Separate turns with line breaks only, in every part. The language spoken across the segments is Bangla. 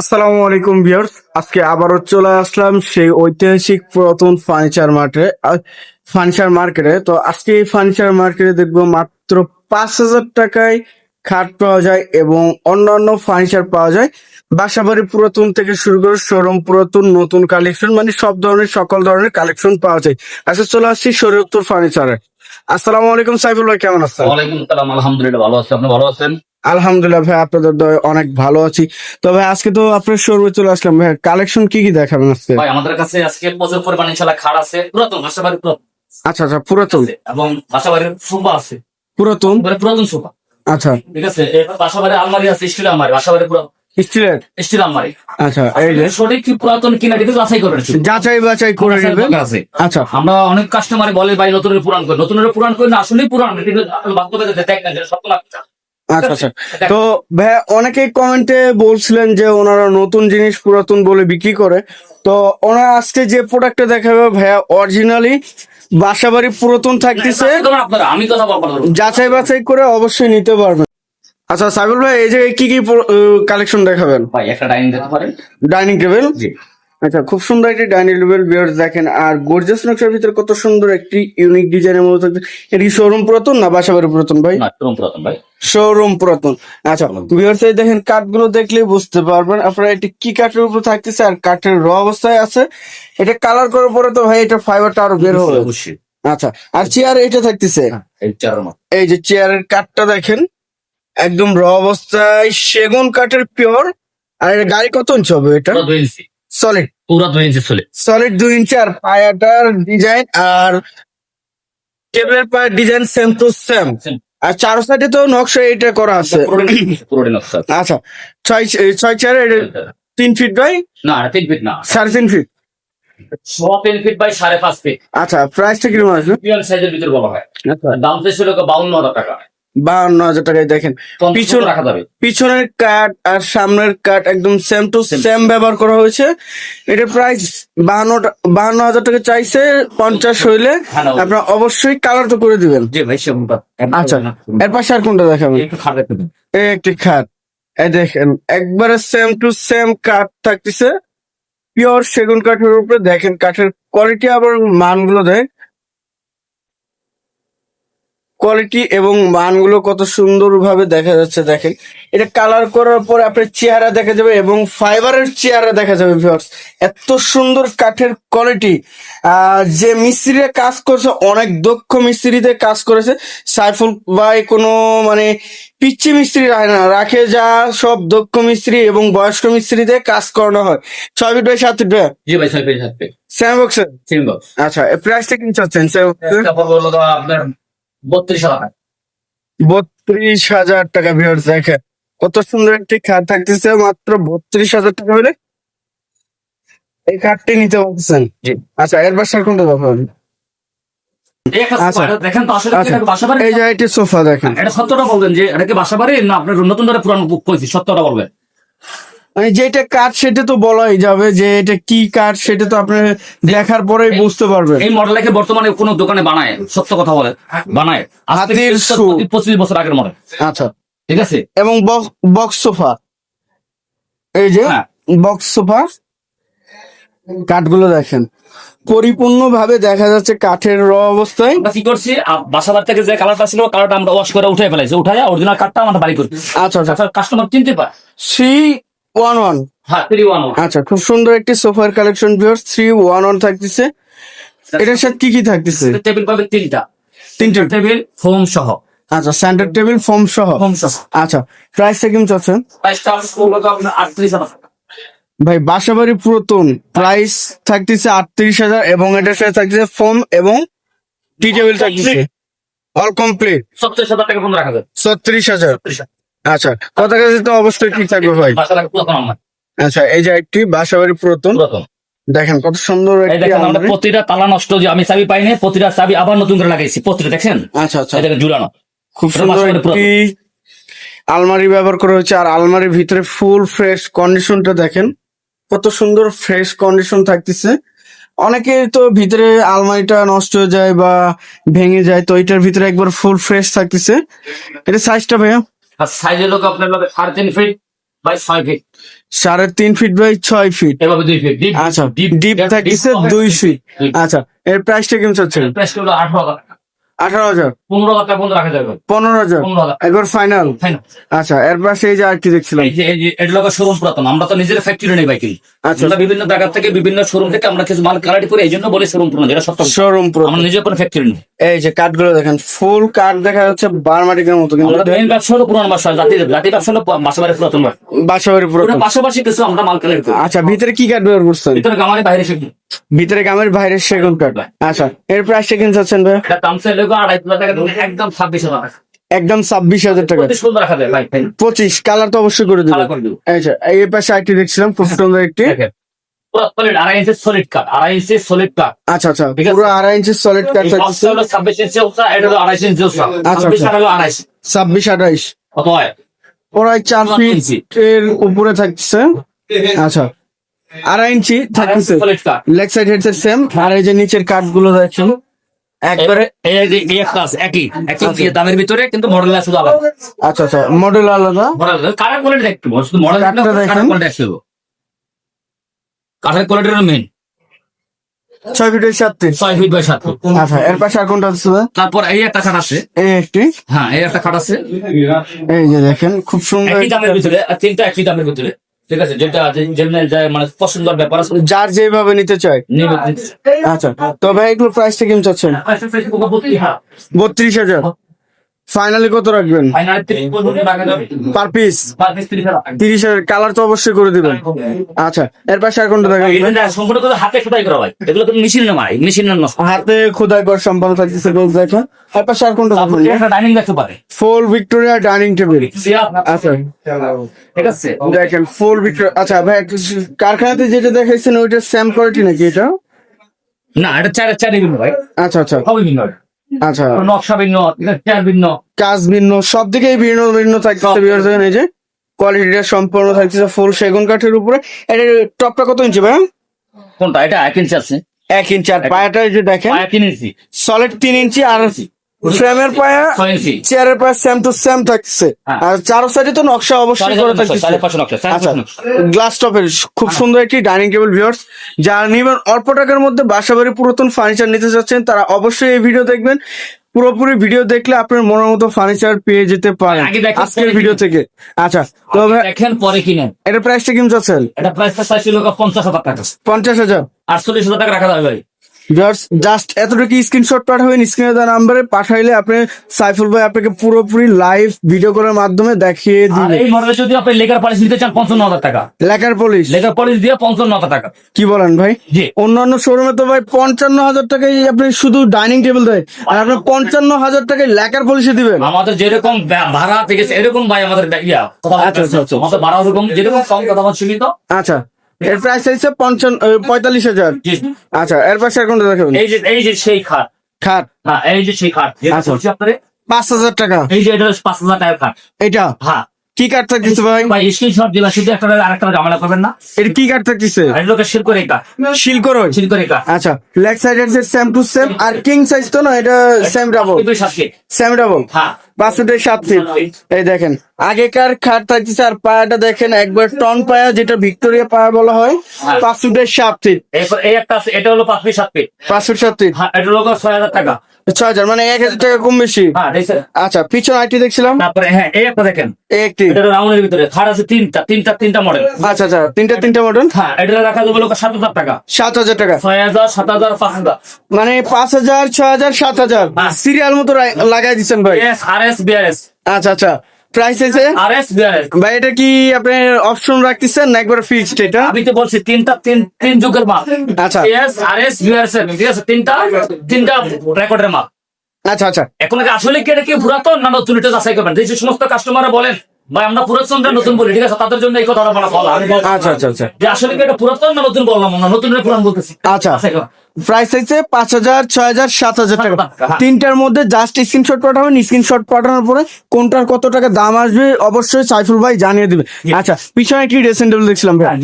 আসসালামু আলাইকুম ভিউয়ার্স। আজকে আবারও চলে আসলাম সেই ঐতিহাসিক পুরাতন ফার্নিচার মার্কেটে ফার্নিচার মার্কেটে। তো আজকে এই ফার্নিচার মার্কেটে দেখব মাত্র পাঁচ হাজার টাকায় খাট পাওয়া যায় এবং অন্যান্য ফার্নিচার পাওয়া যায়। বাসাবাড়ি পুরাতন থেকে শুরু করে শোরুম পুরাতন, নতুন কালেকশন মানে সব ধরনের, সকল ধরনের কালেকশন পাওয়া যায়। আচ্ছা চলে আসছি শরীয়তুর ফার্নিচারে। আসসালামু আলাইকুম সাইফুল ভাই, কেমন আছেন?
আলহামদুলিল্লাহ, ভালো আছি। আপনি ভালো আছেন?
আলহামদুলিল্লাহ ভাই আপনাদের দয়ে অনেক ভালো আছি। তো ভাই আজকে তো আপনার শোরুমে চলে আসলাম। ভাই কালেকশন কি কি দেখাবেন আজকে?
ভাই আমাদের কাছে আজকে প্রচুর পরিমাণে ইনশাল্লাহ খাট আছে পুরাতন পুরাতন।
আচ্ছা আচ্ছা পুরাতন।
এবং বাসাবাড়ির সোফা আছে।
পুরাতন?
মানে পুরাতন সোফা
আচ্ছা।
ঠিক আছে বাসাবাড়ির আলমারি আছে স্টিল আলমারি বাসাবাড়ির পুরো
স্টিলের?
স্টিল আলমারি।
আচ্ছা এই যে?
সঠিক কি পুরাতন কিনা যাচাই করে।
যাচাই বাছাই করে আচ্ছা।
আমরা অনেক কাস্টমার বলে ভাই নতুনের পুরান করে। নতুনের পুরান করে না আসলেই পুরান বাস্তবে দেখ না যেটা সত্য না
আচ্ছা আচ্ছা। তো ভাই অনেকে কমেন্টে বলছিলেন যে ওনারা নতুন জিনিস পুরাতন বলে বিক্রি করে। তো ওনারা আজকে যে প্রোডাক্টটা দেখাবে ভাইয়া অরিজিনালি বাসাবাড়ি পুরাতন থাকতেছে। যাচাই বাছাই করে অবশ্যই নিতে পারবেন। আচ্ছা সাইবুল ভাই এই যে কি কি কালেকশন দেখাবেন?
ভাই একটা ডাইনিং দিতে পারেন
ডাইনিং টেবিল
জি।
আচ্ছা খুব সুন্দর একটি ডাইনিং টেবিল বিয়ার্স দেখেন আর গর্জাস নকশার ভিতরে কত সুন্দর একটি ইউনিক ডিজাইনের মতো থাকছে। এটা কি শোরুম পুরাতন না বাসাবাড়ি পুরাতন ভাই?
না পুরাতন ভাই।
শোরুম পুরাতন। আচ্ছা বিয়ার্স এই দেখেন কাঠগুলো দেখলে বুঝতে পারবেন আপনারা এটি কি কাঠের উপর থাকতেছে আর কাঠের র অবস্থায় আছে। এটা কালার করার পরে তো ভাই এটা ফাইবারটা আরও বের হবে। আচ্ছা আর চেয়ার এটা থাকতেছে?
এই মতো।
এই যে চেয়ারের কাঠটা দেখেন একদম র অবস্থায় সেগুন কাঠের পিওর আর এটা গাড়ি কত ইঞ্চি হবে এটা?
ইঞ্চি
সলিড
পুরো দুই ইঞ্চি চলে
সলিড দুই ইঞ্চি আর পায়াটার ডিজাইন আর টেবিলের পায়ের ডিজাইন সেম টু সেম আর চার সাইডে তো নকশা এটা করা আছে। আচ্ছা ছয় ছয় চার তিন ফিট বাই
না তিন ফিট না।
সাড়ে তিন ফিট
সোয়া তিন ফিট বাই সাড়ে পাঁচ ফিট
আচ্ছা প্রাইসটা কীরকম আসবে
সাইজের ভিতরে বলা হয়।
আচ্ছা।
দাম তো ছিল বাউন্ন হাজার টাকা।
বাহান্ন হাজার টাকায় দেখেন।
পিছন
পিছন-
রাখা যাবে।
পিছনের কাঠ আর সামনের কাঠ একদম সেম টু সেম ব্যবহার করা হয়েছে। এটার প্রাইস বাহান্ন বাহান্ন হাজার টাকা চাইছে পঞ্চাশ হইলে
হ্যাঁ,
আপনার অবশ্যই কালার তো করে দিবেন। আচ্ছা এর পাশে আর কোনটা দেখাবেন
একটি
খাট এই দেখেন একবারে সেম টু সেম কাঠ থাকতেছে। পিওর সেগুন কাঠের উপরে দেখেন কাঠের কোয়ালিটি আবার মানগুলো দেয়। কোয়ালিটি এবং মানগুলো কত সুন্দর ভাবে দেখা যাচ্ছে দেখেন। এটা কালার করার পরে আপনার চেহারা দেখা যাবে এবং ফাইবারের চেহারা দেখা যাবে ভিউয়ার্স এত সুন্দর কাঠের কোয়ালিটি যে মিস্ত্রিরা কাজ করছে অনেক দক্ষ মিস্ত্রিতে কাজ করেছে। সাইফুল ভাই কোনো মানে পিচ্ছি মিস্ত্রি রাখে না। রাখে যা সব দক্ষ মিস্ত্রি এবং বয়স্ক মিস্ত্রিতে কাজ করানো হয়। ছয় ফিট বাই সাত ফিট বাই
জি ভাই ছয় থাকবে
স্যাম বক্সের
তিন বক্স
আচ্ছা প্রাইসটা কি চাচ্ছেন?
আপনার বত্রিশ হাজার
বত্রিশ হাজার টাকা ভিউয়ার্স দেখেন। কত সুন্দর একটি খাট থাকতেছে মাত্র বত্রিশ হাজার টাকা হলে এই খাটটি নিতে পারছেন। আচ্ছা এর বাসার কোনটা আচ্ছা।
দেখেন
আচ্ছা।
এটা
এই যে একটি সোফা দেখেন।
এটা সত্যটা বলবেন যে এটা কি বাসা বাড়ি না আপনার নতুন ধরে পুরানো বুক করেছি সত্যটা বলবেন।
মানে যেটা কাঠ সেটা তো বলাই যাবে যে এটা কি কাঠ সেটা তো আপনি দেখার পরেই বুঝতে পারবেন।
এই মডেলকে বর্তমানে কোনো দোকানে বানায় সত্য কথা বলে বানায়।
হাতির।
পঁচিশ বছর আগের মডেল
আচ্ছা।
ঠিক আছে?
এবং বক্স সোফা। এই যে
হ্যাঁ।
Box sofa. কাঠগুলো দেখেন। পরিপূর্ণভাবে দেখা যাচ্ছে কাঠের র অবস্থায়।
আমরা কি করছি? আ- বাসা বাড়ি থেকে যে কালারটা ছিল কালারটা আমরা ওয়াশ করে উঠে ফেলাইছি উঠাই অরিজিনাল কাঠটা আমরা বাড়ি করছি।
আচ্ছা আচ্ছা।
কাস্টমার চিনতে পারে?
থ্রি ওয়ান ওয়ান
হ্যাঁ
আচ্ছা খুব সুন্দর একটি সোফার collection viewers three one one থাকতেছে। এটার সাথে কি কি থাকতেছে?
টেবিল পাবেন তিনটা।
তিনটে।
টেবিল ফোম সহ।
আচ্ছা সেন্টার টেবিল ফোম সহ।
ফোম সহ।
আচ্ছা প্রাইসটা কেমন চাচ্ছেন?
প্রাইসটা আপনার আটত্রিশ হাজার টাকা।
ভাই বাসাবাড়ি পুরাতন প্রাইস থাকতেছে আটত্রিশ হাজার এবং এটার সাথে থাকতেছে ফোম এবং টি টেবিল থাকতেছে। অল কমপ্লিট
সত্তরিশ হাজার টাকা ফোন রাখা
হাজার।
ছত্রিশ হাজার।
আচ্ছা কথা কাছে তো অবশ্যই ঠিক থাকবে ভাই?
বাসা
আচ্ছা এই যে একটি বাসাবাড়ি পুরাতন।
পুরাতন।
দেখেন কত সুন্দর।
প্রতিটা তালা নষ্ট যে আমি চাবি পাইনি প্রতিটা চাবি আবার নতুন করে লাগাইছি প্রতিটা দেখছেন
আচ্ছা আচ্ছা।
এটাকে ঝুলানো।
খুব সুন্দর
বাসাবাড়ি
একটি আলমারি ব্যবহার করা হয়েছে আর আলমারির ভিতরে ফুল ফ্রেশ কন্ডিশনটা দেখেন কত সুন্দর ফ্রেশ কন্ডিশন থাকতেছে। অনেকে তো ভিতরে আলমারিটা নষ্ট হয়ে যায় বা ভেঙে যায় তো এটার ভিতরে একবার ফুল ফ্রেশ থাকতেছে। এটা সাইজটা ভাইয়া?
আর সাইজের লোক আপনার লোক সাড়ে তিন ফিট বাই ছয় ফিট
সাড়ে তিন ফিট বাই ছয় ফিট
এভাবে দুই ফিট ডিপ
আচ্ছা ডিপ থাকিছে দুই ফিট আচ্ছা এর প্রাইসটা কেমন চাচ্ছেন?
প্রাইস হলো আঠারো টাকা।
আঠারো হাজার?
পনেরো হাজার পর্যন্ত রাখা যাবে।
পনেরো হাজার? একবার ফাইনাল আচ্ছা এর পাশে এই যে আর কি দেখছিলাম?
এটা লোকের শোরুম পুরাতন। আমরা তো নিজের ফ্যাক্টরি নেই বাইক
আচ্ছা।
বিভিন্ন জায়গা থেকে বিভিন্ন শোরুম থেকে আমরা কিছু মাল কালারি করে এই জন্য বলি শোরুম পুরানো যেটা সত্য
শোরুম পুরো
আমরা নিজের কোনো ফ্যাক্টরি নেই।
এই যে কাঠগুলো দেখেন ফুল কাঠ দেখা যাচ্ছে বারমাটিকের মতো কিন্তু
মেইন ব্যবসা হলো পুরান বাসা জাতি জাতি ব্যবসা হলো বাসা বাড়ি পুরাতন
বাসাবাড়ি পুরো
ওটা পাশাপাশি কিছু আমরা মাল কালারি করি।
আচ্টা ভিতরে কি কাঠ ব্যবহার করছেন?
ভিতরে গামারে বাইরে সেগুলো
ভিতরে গ্রামের বাইরের সেগুন কাঠ। আচ্ছা এর প্রাইসটা কিনতে চাচ্ছেন ভাই
একদম ছাব্বিশ হাজার টাকা।
একদম ছাব্বিশ হাজার টাকা। পঁচিশ কালার তো অবশ্যই করে
দেবো।
আচ্ছা এই পাশে আরেকটি দেখছিলাম খুব সুন্দর একটি।
আড়াই ইঞ্চি সলিড কাঠ আড়াই ইঞ্চি সলিড কাঠ
আচ্ছা আচ্ছা
ঠিক আছে।
পুরো আড়াই ইঞ্চি সলিড কাঠ
এই বক্সটা হলো ছাব্বিশ ইঞ্চি এটা হলো আড়াইশ ইঞ্চি
আচ্ছা, আচ্ছা।
আড়াইশ।
ছাব্বিশ
হয়
চার ফিট এর উপরে থাকছে। আচ্ছা। আড়াই ইঞ্চি থাকতেছে। লেগ সাইড সেম আর এই যে নিচের কাঠগুলো দেখছেন একবারে
একই একই দামের ভিতরে কিন্তু মডেল শুধু আলাদা।
আচ্ছা আচ্ছা মডেল আলাদা।
মডেল কাঠের কোয়ালিটি শুধু মডেল
দেখেন।
কাঠের দেখতে হবে। কাঠের কোয়ালিটির মেইন
ছয়
ছয় ফিট বাই সাত ফুট
আচ্ছা এর পাশে আর কোনটা আছে?
তারপর এই একটা খাট আছে।
এই একটি।
হ্যাঁ এই একটা খাট আছে।
এই যে দেখেন খুব সুন্দর।
একই দামের ভিতরে আর তিনটা একই দামের ভিতরে। ঠিক আছে যেটা যেমনি মানে পছন্দের ব্যাপার আছে
যার যেভাবে নিতে চায়। আচ্ছা তো ভাই এগুলো প্রাইসটা কেমন চাচ্ছেন বত্রিশ হাজার। ফাইনালি কত রাখবেন। পার পিস
তিরিশ হাজার
কালার তো অবশ্যই করে দিবেন। আচ্ছা এর পাশে আর কোনটা দেখেন
হাতে খোদাই করা ভাই। এগুলো তো মেশিন না মারে মেশিন না
হাতে খোদাই কর সম্পন্ন থাকতেছে গোল এর পাশে আর কোনটা দেখেন
ডাইনিং দেখতে পারে
ফুল ভিক্টোরিয়া ডাইনিং টেবিল আচ্ছা।
ঠিক আছে?
দেখেন ফুল ভিক্টোরিয়া আচ্ছা ভাই কারখানাতে যেটা দেখাইছেন ওইটা সেম কোয়ালিটি নাকি এটা
না এটা চার চার ভিন্ন ভাই।
আচ্ছা আচ্ছা।
ভিন্ন
আচ্ছা।
নকশা ভিন্ন ভিন্ন।
কাজ ভিন্ন সব দিকেই ভিন্ন ভিন্ন থাকতেছে বিয়ার দেখেন এই যে কোয়ালিটিটা সম্পূর্ণ থাকতেছে ফুল সেগুন কাঠের উপরে। এটা টপটা কত ইঞ্চি ভাই
কোনটা? এটা এক ইঞ্চি আছে।
এক ইঞ্চি আর পায়াটা যে দেখেন।
পায়া তিন ইঞ্চি
সলিড তিন ইঞ্চি আর ফ্রেমের পায়া চেয়ারের পায়া সেম টু সেম থাকছে
হ্যাঁ।
আর চারো সাইডে তো নকশা অবশ্যই করে আচ্ছা গ্লাস টপের খুব সুন্দর একটি ডাইনিং টেবিল ভিউয়ার্স যারা নিবেন অল্প টাকার মধ্যে বাসাবাড়ি পুরাতন ফার্নিচার নিতে চাচ্ছেন তারা অবশ্যই এই ভিডিও দেখবেন। পুরোপুরি ভিডিও দেখলে আপনার মনের মতো ফার্নিচার পেয়ে যেতে পারেন আজকের ভিডিও থেকে। আচ্ছা তো
দেখেন পরে কিনেন।
এটা প্রাইসটা কেমন চাচ্ছেন?
এটা প্রাইসটা চাইছিল পঞ্চাশ হাজার টাকা।
পঞ্চাশ হাজার।
আটচল্লিশ হাজার টাকা রাখা যাবে ভাই।
জাস্ট এতটুকু স্ক্রিনশট পাঠাবেন স্ক্রিনে দেওয়া নাম্বারে পাঠাইলে আপনি সাইফুল ভাই আপনাকে পুরোপুরি লাইভ ভিডিও কলের মাধ্যমে দেখিয়ে দিবে।
এই মডেলে যদি আপনি লেকার পলিশ নিতে চান পঞ্চান্ন হাজার টাকা।
লেখার পলিশ
লেকার পলিশ দিয়ে পঞ্চান্ন হাজার টাকা।
কি বলেন ভাই?
জি।
অন্যান্য শোরুমে তো ভাই পঞ্চান্ন হাজার টাকায় আপনি শুধু ডাইনিং টেবিল দেয়। আর আপনি পঞ্চান্ন হাজার টাকায় লেখার পলিশে দিবেন।
আমাদের যেরকম ভাড়া থেকে এরকম ভাই আমাদের দে- ইয়া কথা
আচ্ছা, আচ্ছা, আচ্ছা।
আমাদের ভাড়া ওরকম যেরকম কম কথা আমার সীমিত।
আচ্ছা। এর প্রাইস হচ্ছে পঞ্চান্ন পঁয়তাল্লিশ হাজার। আচ্ছা এর পাশে আর কোনটা দেখুন
এই যে এই যে সেই খাট।
খাট?
হ্যাঁ এই যে সেই খাট।
আচ্ছা।
আপনারে
পাঁচ হাজার টাকা।
এই যে এটা পাঁচ হাজার টাকার খাট।
এটা?
হ্যাঁ।
কি কাঠ থাকতেছে ভাই?
ভাই স্ক্রিনশট দিলা শুধু একটা আরেকটা ঝামেলা করবেন না।
এটা কি কাঠ থাকতেছে?
আর লোকে শিল করে এটা
শিল করো
শিল করে এটা
আচ্ছা লেগ সাইড এর সেম টু সেম আর কিং সাইজ তো না এটা সেম ডাবল সেম ডাবল
হ্যাঁ।
পাঁচ সাত ফিট এই দেখেন আগেকার খাট থাকতেছে আর পায়াটা দেখেন একবার টন পায়া যেটা ভিক্টোরিয়া পায়া বলা হয়। পাঁচ ফুটের সাত ফিট
এই একটা এটা হলো পাঁচ ফিট সাত ফিট
পাঁচ ফুট সাত ফিট
এটা হলো ছয় হাজার টাকা।
ছয় হাজার মানে এক হাজার টাকা কম বেশি।
হ্যাঁ
আচ্ছা পিছনে আইটি দেখছিলাম।
তারপরে হ্যাঁ এই একটা দেখেন।
এই একটি।
এটা রাউন্ডের ভিতরে। খাট আছে তিনটা তিনটা তিনটা মডেল
আচ্ছা আচ্ছা তিনটা তিনটা মডেল
হ্যাঁ এটা রাখা যাবে লোক সাত হাজার টাকা।
সাত হাজার টাকা।
ছয় হাজার সাত হাজার পাঁচ হাজার।
মানে পাঁচ হাজার ছয় হাজার সাত হাজার।
হ্যাঁ।
সিরিয়াল মতো লাগাই দিচ্ছেন ভাই।
আর বিআরএস
আচ্ছা আচ্ছা। প্রাইস আছে
বিআরএস
ভাই এটা কি আপনি অপশন রাখতেছেন না একবার ফিক্সড এটা?
আমি তো বলছি তিনটা তিন তিন যুগের মাল।
আচ্ছা।
এস আর এস বিআরএস ঠিক আছে? তিনটা তিনটা রেকর্ডের মাল।
আচ্ছা আচ্ছা।
এখন আসলে কি এটা কি পুরাতন না নতুন? এটা যাচাই করবেন। যে সমস্ত কাস্টমাররা বলেন ভাই আমরা পুরাতনটা নতুন বলি ঠিক আছে? তাদের জন্য এই কথাটা বলা বলা
আচ্ছা আচ্ছা আচ্ছা।
যে আসলে কি এটা পুরাতন না নতুন বললাম না নতুন পুরান বলতেছি।
আচ্ছা। প্রাইস হচ্ছে পাঁচ হাজার ছয় হাজার সাত হাজার টাকা। তিনটার মধ্যে জাস্ট স্ক্রিনশট পাঠাবেন স্ক্রিনশট পাঠানোর পরে কোনটার কত টাকা দাম আসবে অবশ্যই সাইফুল ভাই জানিয়ে দিবে। আচ্ছা পিছনে একটি ড্রেসিং টেবিল দেখছিলাম ভাই।
হ্যাঁ,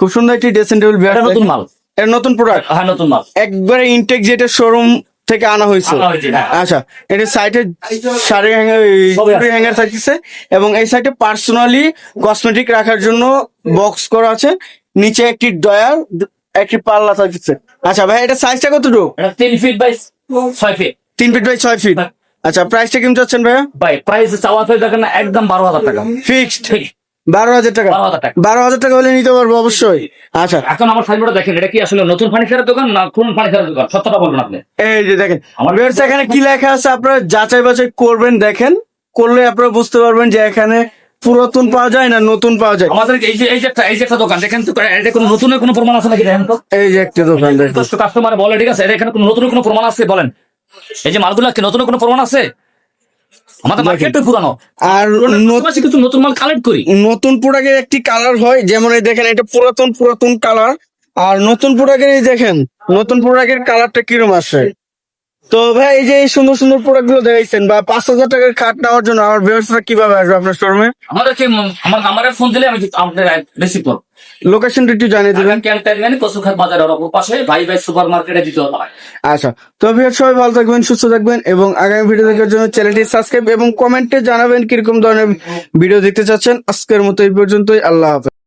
খুব সুন্দর একটি ড্রেসিং টেবিল
নতুন মাল।
নতুন প্রোডাক্ট
হ্যাঁ নতুন মাল।
একবারে ইনটেক যেটা শোরুম থেকে আনা হয়েছে।
হ্যাঁ।
আচ্ছা এটা সাইডে শাড়ি হ্যাঙ্গার হ্যাঙ্গার থাকতেছে এবং এই সাইডে পার্সোনালি কসমেটিক রাখার জন্য বক্স করা আছে। নিচে একটি ডয়ার একটি পাল্লা থাকতেছে। আচ্ছা ভাই এটা সাইজটা কতটুকু?
এটা তিন ফিট বাই ছয় ফিট
তিন ফিট বাই ছয় ফিট
হ্যাঁ।
আচ্ছা প্রাইসটা কেমন চাচ্ছেন ভাইয়া?
ভাই প্রাইস চাওয়া দেখেন না একদম বারো হাজার টাকা।
ফিক্সড বারো হাজার টাকা। বারো হাজার টাকা। হলে নিতে পারব অবশ্যই। আচ্ছা।
এখন আমার সাইডবোর্ডে দেখেন এটা কি আসলে নতুন ফার্নিচারের দোকান না কোন ফার্নিচারের দোকান? সত্যটা বলবেন আপনি।
এই যে দেখেন
আমার-
এখানে কি লেখা আছে আপনারা যাচাই বাছাই করবেন দেখেন। করলে আপনারা বুঝতে পারবেন যে এখানে পুরাতন পাওয়া যায় না নতুন পাওয়া যায়।
আমাদের এই যে এই যে একটা এই যে একটা দোকান দেখেন তো এটা কোনো নতুনের কোনো প্রমাণ আছে নাকি দেখেন তো?
এই যে একটি দোকান দেখেন।
কাস্টমার বলে ঠিক আছে? এটা এখানে কোনো নতুন কোনো প্রমাণ আছে বলেন? এই যে মালগুলো কি নতুন কোনো প্রমাণ আছে? আমাদের পুরানো।
আর
নতুন কিছু নতুন মাল কালেক্ট করি।
নতুন প্রোডাক্টের একটি কালার হয় যেমন এই দেখেন এটা পুরাতন পুরাতন কালার আর নতুন প্রোডাক্টের এই দেখেন নতুন প্রোডাক্টের কালারটা কিরম আসে? তো ভাই এই যে সুন্দর সুন্দর প্রোডাক্টগুলো দেখাইছেন বা পাঁচ হাজার টাকার খাট নেওয়ার জন্য আমার ব্যবস্থা কীভাবে আসবে আপনার শোরুমে
আমাদেরকে উম, আমার নাম্বারে ফোন দিলে আমি আপনাদের রিসিভ করব।
লোকেশনটা একটু জানিয়ে দিবেন।
ক্যান্টাইনমেন্ট কসুখাত বাজারের অপর পাশে ভাই ভাই সুপার মার্কেটে দিতে হবে।
আচ্ছা তো ভিউয়ার সবাই ভালো থাকবেন সুস্থ থাকবেন এবং আগামী ভিডিও দেখার জন্য চ্যানেলটি সাবস্ক্রাইব এবং কমেন্টে জানাবেন কীরকম ধরনের ভিডিও দেখতে চাচ্ছেন। আজকের মতো এই পর্যন্তই আল্লাহ হাফেজ।